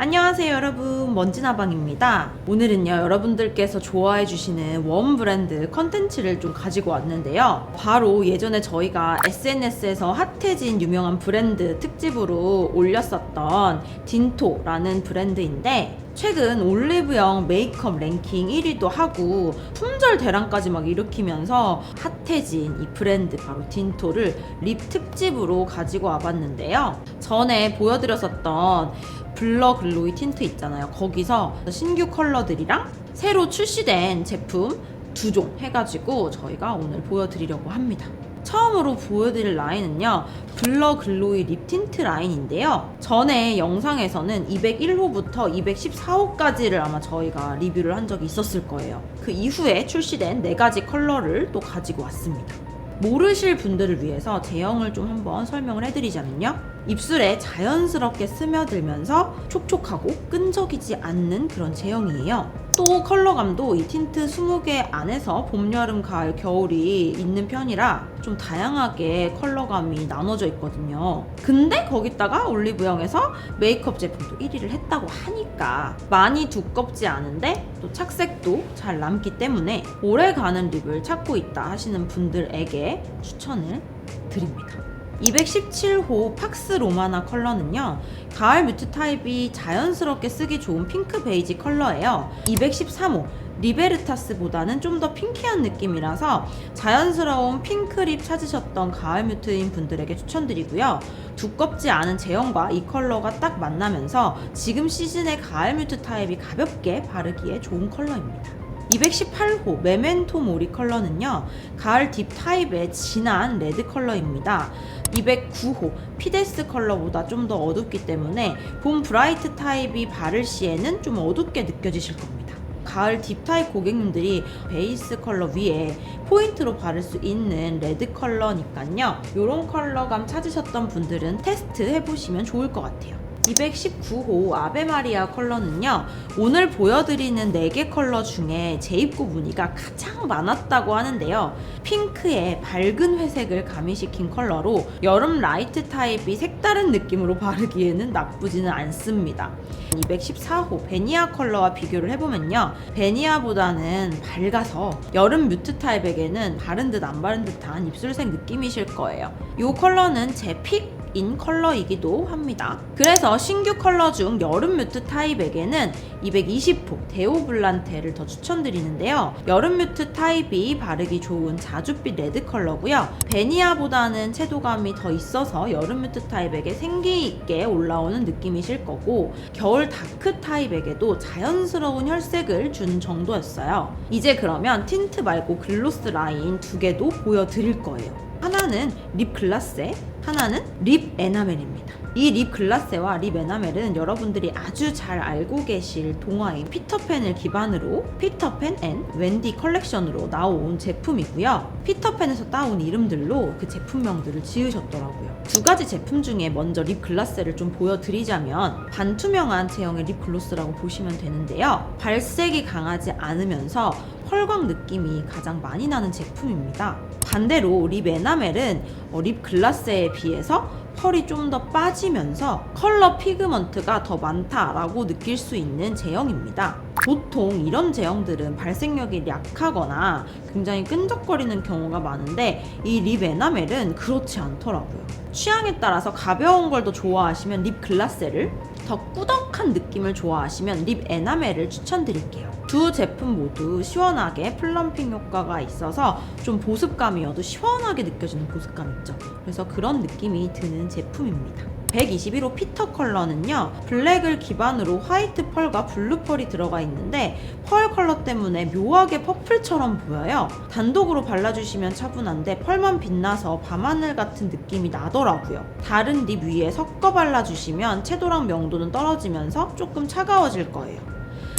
안녕하세요 여러분. 먼지나방입니다. 오늘은요 여러분들께서 좋아해 주시는 원 브랜드 컨텐츠를 좀 가지고 왔는데요. 바로 예전에 저희가 SNS에서 핫해진 유명한 브랜드 특집으로 올렸었던 딘토라는 브랜드인데 최근 올리브영 메이크업 랭킹 1위도 하고 품절 대란까지 막 일으키면서 핫해진 이 브랜드 바로 딘토를 립 특집으로 가지고 와봤는데요. 전에 보여드렸었던 블러 글로이 틴트 있잖아요. 거기서 신규 컬러들이랑 새로 출시된 제품 두 종 해가지고 저희가 오늘 보여드리려고 합니다. 처음으로 보여드릴 라인은요, 블러 글로이 립 틴트 라인인데요. 전에 영상에서는 201호부터 214호까지를 아마 저희가 리뷰를 한 적이 있었을 거예요. 그 이후에 출시된 네 가지 컬러를 또 가지고 왔습니다. 모르실 분들을 위해서 제형을 좀 한번 설명을 해드리자면요. 입술에 자연스럽게 스며들면서 촉촉하고 끈적이지 않는 그런 제형이에요. 또 컬러감도 이 틴트 20개 안에서 봄, 여름, 가을, 겨울이 있는 편이라 좀 다양하게 컬러감이 나눠져 있거든요. 근데 거기다가 올리브영에서 메이크업 제품도 1위를 했다고 하니까 많이 두껍지 않은데 또 착색도 잘 남기 때문에 오래 가는 립을 찾고 있다 하시는 분들에게 추천을 드립니다. 217호 팍스 로마나 컬러는요, 가을 뮤트 타입이 자연스럽게 쓰기 좋은 핑크 베이지 컬러예요. 213호 리베르타스보다는 좀 더 핑키한 느낌이라서 자연스러운 핑크립 찾으셨던 가을 뮤트인 분들에게 추천드리고요. 두껍지 않은 제형과 이 컬러가 딱 만나면서 지금 시즌의 가을 뮤트 타입이 가볍게 바르기에 좋은 컬러입니다. 218호 메멘토 모리 컬러는요 가을 딥 타입의 진한 레드 컬러입니다. 209호 피데스 컬러보다 좀 더 어둡기 때문에 봄 브라이트 타입이 바를 시에는 좀 어둡게 느껴지실 겁니다. 가을 딥 타입 고객님들이 베이스 컬러 위에 포인트로 바를 수 있는 레드 컬러니까요. 이런 컬러감 찾으셨던 분들은 테스트 해보시면 좋을 것 같아요 219호 아베마리아 컬러는요 오늘 보여드리는 4개 컬러 중에 재입고 무늬가 가장 많았다고 하는데요. 핑크의 밝은 회색을 가미시킨 컬러로 여름 라이트 타입이 색다른 느낌으로 바르기에는 나쁘지는 않습니다. 214호 베니아 컬러와 비교를 해보면요 베니아보다는 밝아서 여름 뮤트 타입에게는 바른 듯 안 바른 듯한 입술색 느낌이실 거예요. 이 컬러는 제픽 인 컬러이기도 합니다. 그래서 신규 컬러 중 여름 뮤트 타입에게는 220호 데오 블란테를 더 추천드리는데요. 여름 뮤트 타입이 바르기 좋은 자줏빛 레드 컬러고요. 베니아보다는 채도감이 더 있어서 여름 뮤트 타입에게 생기 있게 올라오는 느낌이실 거고 겨울 다크 타입에게도 자연스러운 혈색을 준 정도였어요. 이제 그러면 틴트 말고 글로스 라인 두 개도 보여드릴 거예요. 하나는 립 글라세, 하나는 립 에나멜입니다. 이 립 글라세와 립 에나멜은 여러분들이 아주 잘 알고 계실 동화인 피터팬을 기반으로 피터팬 앤 웬디 컬렉션으로 나온 제품이고요. 피터팬에서 따온 이름들로 그 제품명들을 지으셨더라고요. 두 가지 제품 중에 먼저 립 글라세를 좀 보여드리자면 반투명한 제형의 립 글로스라고 보시면 되는데요. 발색이 강하지 않으면서 펄광 느낌이 가장 많이 나는 제품입니다. 반대로 립 에나멜은 어, 립 글라스에 비해서 펄이 좀 더 빠지면서 컬러 피그먼트가 더 많다라고 느낄 수 있는 제형입니다. 보통 이런 제형들은 발색력이 약하거나 굉장히 끈적거리는 경우가 많은데 이 립 에나멜은 그렇지 않더라고요. 취향에 따라서 가벼운 걸 더 좋아하시면 립 글라스를 더 꾸덕한 느낌을 좋아하시면 립 에나멜을 추천드릴게요. 두 제품 모두 시원하게 플럼핑 효과가 있어서 좀 보습감이어도 시원하게 느껴지는 보습감 있죠. 그래서 그런 느낌이 드는 제품입니다. 121호 피터 컬러는요 블랙을 기반으로 화이트 펄과 블루 펄이 들어가 있는데 펄 컬러 때문에 묘하게 퍼플처럼 보여요. 단독으로 발라주시면 차분한데 펄만 빛나서 밤하늘 같은 느낌이 나더라고요. 다른 립 위에 섞어 발라주시면 채도랑 명도는 떨어지면서 조금 차가워질 거예요.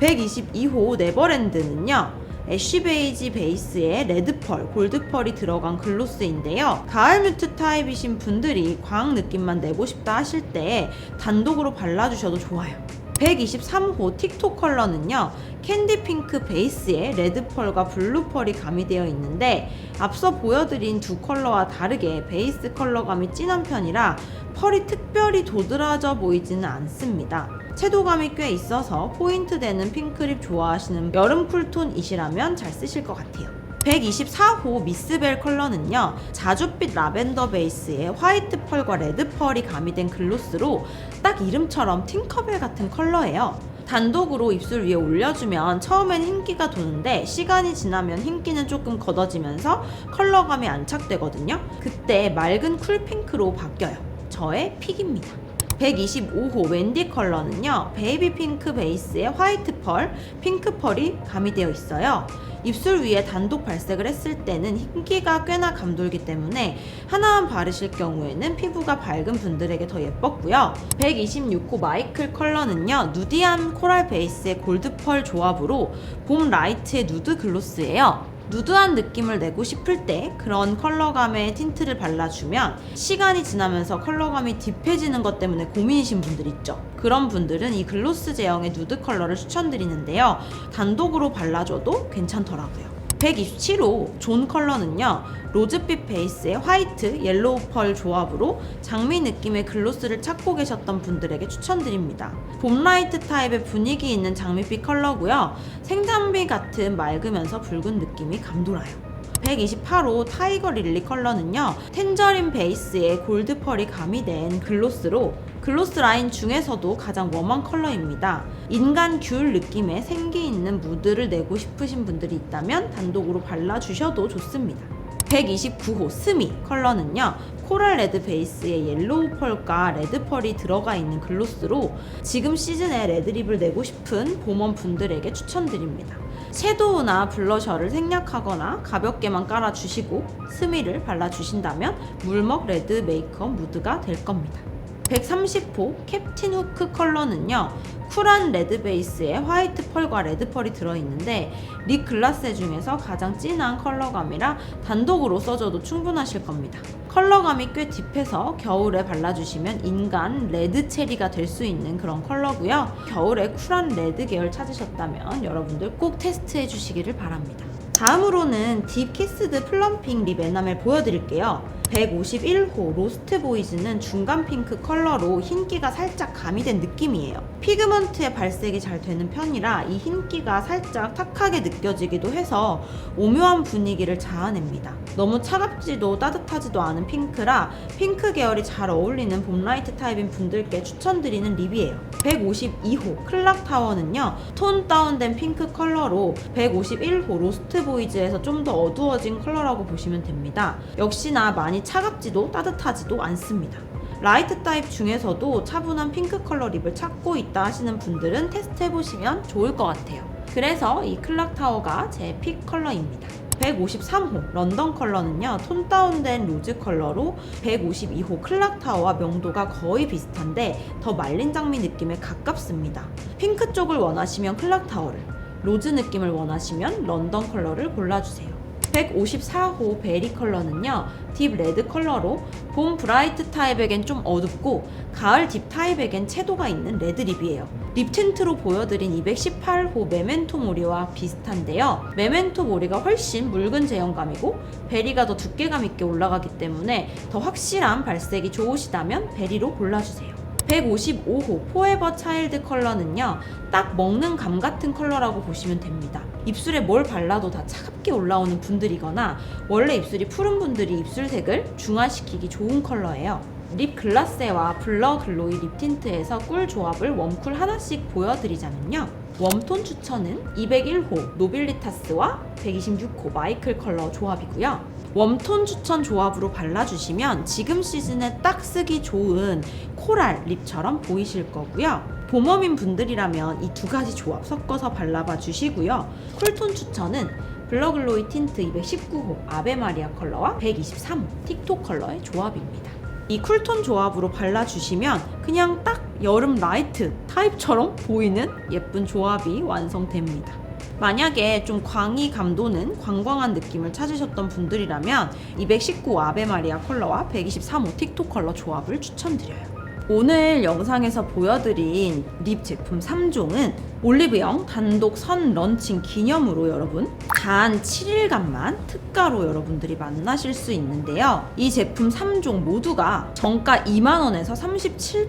122호 네버랜드는요 애쉬 베이지 베이스에 레드펄, 골드펄이 들어간 글로스인데요. 가을 뮤트 타입이신 분들이 광 느낌만 내고 싶다 하실 때 단독으로 발라주셔도 좋아요. 123호 틱톡 컬러는요 캔디 핑크 베이스에 레드 펄과 블루 펄이 가미되어 있는데 앞서 보여드린 두 컬러와 다르게 베이스 컬러감이 진한 편이라 펄이 특별히 도드라져 보이지는 않습니다. 채도감이 꽤 있어서 포인트 되는 핑크립 좋아하시는 여름 쿨톤이시라면 잘 쓰실 것 같아요. 124호 미스벨 컬러는요 자줏빛 라벤더 베이스에 화이트 펄과 레드 펄이 가미된 글로스로 딱 이름처럼 팅커벨 같은 컬러예요. 단독으로 입술 위에 올려주면 처음엔 흰기가 도는데 시간이 지나면 흰기는 조금 걷어지면서 컬러감이 안착되거든요. 그때 맑은 쿨핑크로 바뀌어요. 저의 픽입니다 125호 웬디 컬러는요 베이비 핑크 베이스에 화이트 펄, 핑크 펄이 가미되어 있어요. 입술 위에 단독 발색을 했을 때는 흰기가 꽤나 감돌기 때문에 하나만 바르실 경우에는 피부가 밝은 분들에게 더 예뻤고요. 126호 마이클 컬러는요 누디한 코랄 베이스의 골드 펄 조합으로 봄 라이트의 누드 글로스예요 누드한 느낌을 내고 싶을 때 그런 컬러감의 틴트를 발라주면 시간이 지나면서 컬러감이 딥해지는 것 때문에 고민이신 분들 있죠. 그런 분들은 이 글로스 제형의 누드 컬러를 추천드리는데요. 단독으로 발라줘도 괜찮더라고요. 127호 존 컬러는요 로즈빛 베이스의 화이트, 옐로우 펄 조합으로 장미 느낌의 글로스를 찾고 계셨던 분들에게 추천드립니다. 봄라이트 타입의 분위기 있는 장미빛 컬러고요 생장비 같은 맑으면서 붉은 느낌이 감돌아요. 128호 타이거 릴리 컬러는요 텐저린 베이스에 골드 펄이 가미된 글로스로 글로스 라인 중에서도 가장 웜한 컬러입니다. 인간 귤 느낌의 생기 있는 무드를 내고 싶으신 분들이 있다면 단독으로 발라주셔도 좋습니다. 129호 스미 컬러는요 코랄 레드 베이스에 옐로우 펄과 레드 펄이 들어가 있는 글로스로 지금 시즌에 레드립을 내고 싶은 봄원 분들에게 추천드립니다. 섀도우나 블러셔를 생략하거나 가볍게만 깔아주시고 스미를 발라주신다면 물먹 레드 메이크업 무드가 될 겁니다. 130호 캡틴 후크 컬러는요 쿨한 레드 베이스에 화이트 펄과 레드 펄이 들어있는데 립 글라스 중에서 가장 진한 컬러감이라 단독으로 써줘도 충분하실 겁니다. 컬러감이 꽤 딥해서 겨울에 발라주시면 인간 레드 체리가 될 수 있는 그런 컬러고요. 겨울에 쿨한 레드 계열 찾으셨다면 여러분들 꼭 테스트해 주시기를 바랍니다. 다음으로는 딥 키스드 플럼핑 립 에나멜 보여드릴게요 151호 로스트 보이즈는 중간 핑크 컬러로 흰기가 살짝 가미된 느낌이에요. 피그먼트의 발색이 잘 되는 편이라 이 흰기가 살짝 탁하게 느껴지기도 해서 오묘한 분위기를 자아냅니다. 너무 차갑지도 따뜻하지도 않은 핑크라 핑크 계열이 잘 어울리는 봄라이트 타입인 분들께 추천드리는 립이에요. 152호 클락 타워는요, 톤 다운된 핑크 컬러로 151호 로스트 보이즈에서 좀 더 어두워진 컬러라고 보시면 됩니다. 역시나 많이 차갑지도 따뜻하지도 않습니다. 라이트 타입 중에서도 차분한 핑크 컬러 립을 찾고 있다 하시는 분들은 테스트 해보시면 좋을 것 같아요. 그래서 이 클락 타워가 제 픽 컬러입니다. 153호 런던 컬러는요 톤 다운된 로즈 컬러로 152호 클락 타워와 명도가 거의 비슷한데 더 말린 장미 느낌에 가깝습니다. 핑크 쪽을 원하시면 클락 타워를 로즈 느낌을 원하시면 런던 컬러를 골라주세요. 154호 베리 컬러는요 딥 레드 컬러로 봄 브라이트 타입에겐 좀 어둡고 가을 딥 타입에겐 채도가 있는 레드 립이에요. 립 틴트로 보여드린 218호 메멘토 모리와 비슷한데요. 메멘토 모리가 훨씬 묽은 제형감이고 베리가 더 두께감 있게 올라가기 때문에 더 확실한 발색이 좋으시다면 베리로 골라주세요. 155호 포에버 차일드 컬러는요 딱 먹는 감 같은 컬러라고 보시면 됩니다 입술에 뭘 발라도 다 차갑게 올라오는 분들이거나 원래 입술이 푸른 분들이 입술색을 중화시키기 좋은 컬러예요. 립 글라세와 블러 글로이 립 틴트에서 꿀 조합을 웜쿨 하나씩 보여드리자면요. 웜톤 추천은 201호 노빌리타스와 126호 마이클 컬러 조합이고요. 웜톤 추천 조합으로 발라주시면 지금 시즌에 딱 쓰기 좋은 코랄 립처럼 보이실 거고요. 봄웜인 분들이라면 이 두 가지 조합 섞어서 발라봐 주시고요. 쿨톤 추천은 블러글로이 틴트 219호 아베마리아 컬러와 123호 틱톡 컬러의 조합입니다. 이 쿨톤 조합으로 발라주시면 그냥 딱 여름 라이트 타입처럼 보이는 예쁜 조합이 완성됩니다. 만약에 좀 광이 감도는 광광한 느낌을 찾으셨던 분들이라면 219 아베마리아 컬러와 123호 틱톡 컬러 조합을 추천드려요. 오늘 영상에서 보여드린 립 제품 3종은 올리브영 단독 선 런칭 기념으로 여러분 단 7일간만 특가로 여러분들이 만나실 수 있는데요. 이 제품 3종 모두가 정가 2만원에서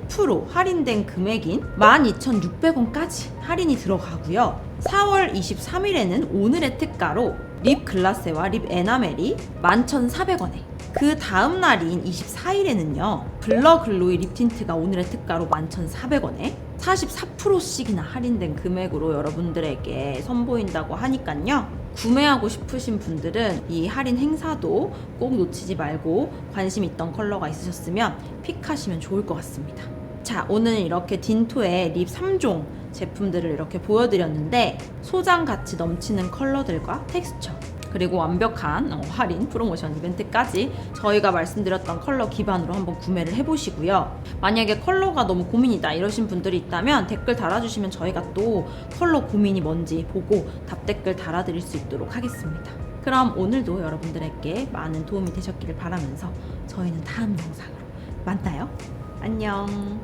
37% 할인된 금액인 12,600원까지 할인이 들어가고요. 4월 23일에는 오늘의 특가로 립 글라세와 립 에나멜이 11,400원에 그 다음 날인 24일에는요 블러 글로이 립 틴트가 오늘의 특가로 11,400원에 44%씩이나 할인된 금액으로 여러분들에게 선보인다고 하니깐요. 구매하고 싶으신 분들은 이 할인 행사도 꼭 놓치지 말고 관심 있던 컬러가 있으셨으면 픽하시면 좋을 것 같습니다. 자 오늘 이렇게 딘토의 립 3종 제품들을 이렇게 보여드렸는데 소장 가치 넘치는 컬러들과 텍스처 그리고 완벽한 어, 할인 프로모션 이벤트까지 저희가 말씀드렸던 컬러 기반으로 한번 구매를 해보시고요. 만약에 컬러가 너무 고민이다 이러신 분들이 있다면 댓글 달아주시면 저희가 또 컬러 고민이 뭔지 보고 답 댓글 달아드릴 수 있도록 하겠습니다. 그럼 오늘도 여러분들에게 많은 도움이 되셨기를 바라면서 저희는 다음 영상으로 만나요. 안녕.